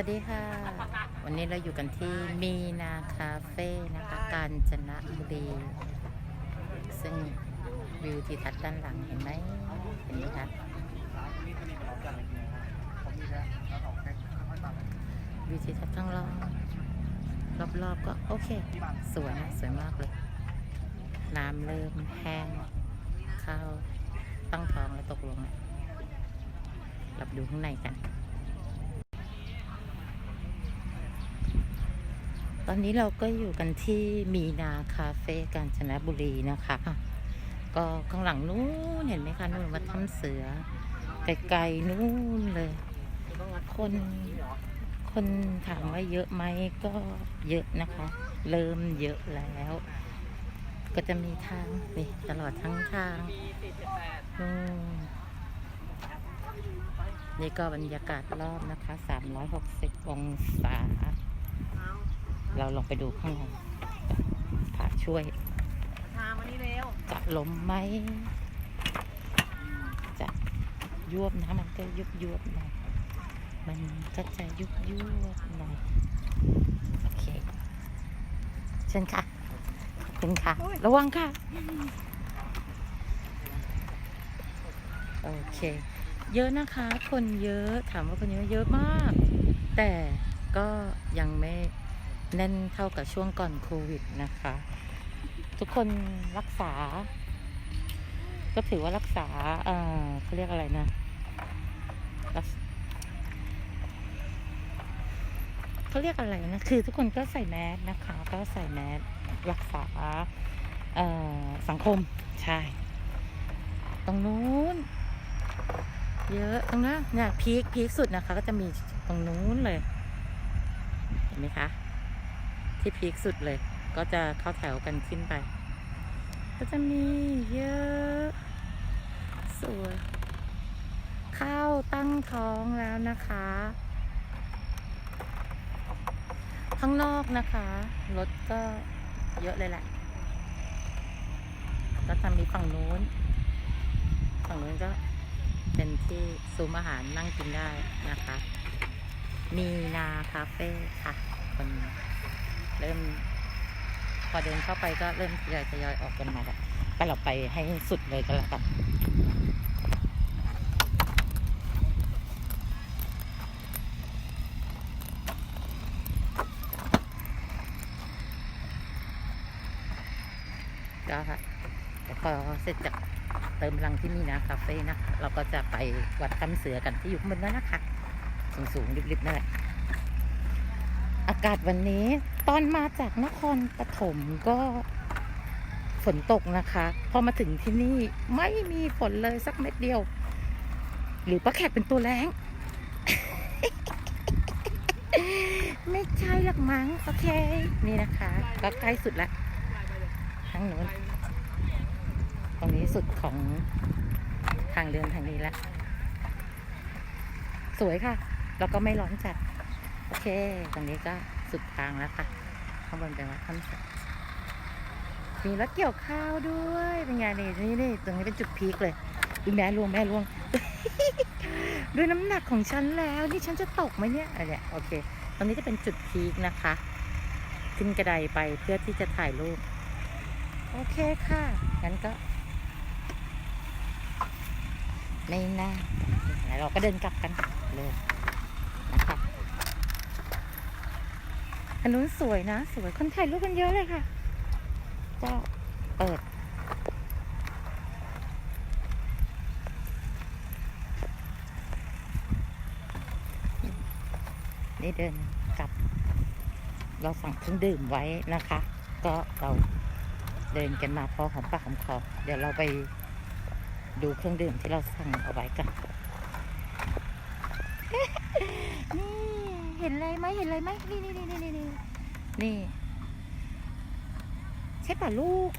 วัสดีค่ะ วันนี้เราอยู่กันที่มีนาคาเฟ่นะคะกาญจนบุรี ซึ่งวิวทิวทัศน์ด้านหลังเห็นไหมเห็นไหมคะวิวทิวทัศน์ข้างรอบรอบๆก็โอเค สวยนะสวยมากเลย น้ำเริ่มแห้งเข้าตั้งท้องแล้วตกลงอะเราไปดูข้างในกัน ตอนนี้เราก็อยู่กันที่มีนาคาเฟ่กาญจนบุรีนะคะ ก็ข้างหลังนู้นเห็นไหมคะนู่นวัดถ้ำเสือไกลๆนู่นเลย คนคนถามว่าเยอะไหมก็เยอะนะคะ เริ่มเยอะแล้ว ก็จะมีทางนี่ตลอดทั้งทางนู่นนี่ก็บรรยากาศรอบนะคะ 360 องศา เราลองไปดูข้างในพาช่วยทามานี่เร็วจะล้มไหมจะยวบนะมันก็ยุบยวบหน่อยมันก็จะยุบยวบหน่อยโอเคเชิญค่ะขอบคุณค่ะ ระวังค่ะ โอเค เยอะนะคะ คนเยอะถามว่าคนเยอะเยอะมาก แต่ก็ยังไม่ แน่นเท่ากับช่วงก่อนโควิดนะคะ ทุกคนรักษา ก็ถือว่ารักษาเอ่อเขาเรียกอะไรนะรเขาเรียกอะไรนะ คือทุกคนก็ใส่แมสนะคะ ก็ใส่แมสรักษาเอ่อสังคม ใช่ ตรงนู้น เยอะตรงนั้นเนี่ยพีคพีคสุดนะคะ ก็จะมีตรงนู้นเลย เห็นไหมคะ ที่พีคสุดเลย ก็จะเข้าแถวกันขึ้นไป ก็จะมีเยอะ สวย ข้าวตั้งท้องแล้วนะคะ ข้างนอกนะคะรถก็เยอะเลยแหละก็จะมีฝั่งนู้น ฝั่งนู้นก็เป็นที่ซุ้มอาหารนั่งกินได้นะคะ มีนาคาเฟ่ค่ะคน เริ่ม พอเดินเข้าไปก็เริ่มทยอยทยอยออกกันมาแล้วก็เราไปให้สุดเลยก็แล้วกันก็ค่ะพอเสร็จจากเติมพลังที่มีนะคาเฟ่นะคะเราก็จะไปวัดถ้ำเสือกันที่อยู่ข้างบนนั่นนะคะ สูงๆริบๆนั่นแหละ อากาศวันนี้ตอนมาจากนครปฐมก็ฝนตกนะคะ พอมาถึงที่นี่ไม่มีฝนเลยสักเม็ดเดียว หรือป้าแขกเป็นตัวแรงไม่ใช่หรอกมั้งโอเค นี่นะคะ ก็ใกล้สุดละทางโน้นตรงนี้สุดของทางเดินทางนี้ละ สวยค่ะ แล้วก็ไม่ร้อนจัด โอเค ตรงนี้ก็สุดทางแล้วค่ะ ข้างบนเป็นวัดถ้ำสักมีรถเกี่ยวข้าวด้วย เป็นไงนี่นี่นี่ตรงนี้เป็นจุดพีคเลยดูแม่ลวงแม่ลวง ด้วยน้ำหนักของฉันแล้ว นี่ฉันจะตกไหมเนี่ยอะไรเนี่ยโอเค ตรงนี้จะเป็นจุดพีคนะคะ ขึ้นกระไดไปเพื่อที่จะถ่ายรูป โอเคค่ะ งั้นก็ไม่น่าแล้วเราก็เดินกลับกันเลยนะคะ อันนู้นสวยนะ สวยคนถ่ายรูปกันเยอะเลยค่ะก็เปิดนี่เดินกลับ เราสั่งเครื่องดื่มไว้นะคะ ก็เราเดินกันมาพอหอมปากหอมคอเดี๋ยวเราไปดูเครื่องดื่มที่เราสั่งเอาไว้กัน นี่เห็นอะไรไหมเห็นอะไรไหมนี่นี่นี่นี่นี่นี่ใช่ป่ะลูก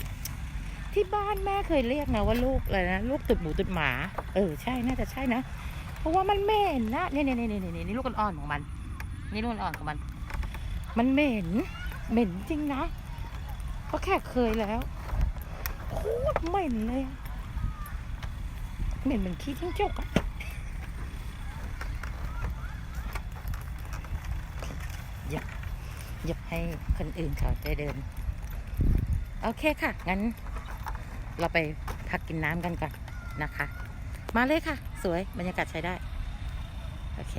ที่บ้านแม่เคยเรียกนะว่าลูกอะไรนะลูกตุดหมูตุดหมา เออใช่น่าจะใช่นะเพราะว่ามันเหม็นนะนี่นี่นี่นี่นี่นี่ลูกอ่อนของมัน นี่ลูกอ่อนของมัน มันเหม็นเหม็นจริงนะเพราะแค่เคยแล้วโคตรเหม็นเลยเหม็นเหมือนขี้จิ้งจกอะ หยับหยับให้คนอื่นเขาได้เดิน โอเคค่ะ งั้น เราไปพักกินน้ำกันก่อนนะคะ มาเลยค่ะ สวยบรรยากาศใช้ได้ โอเค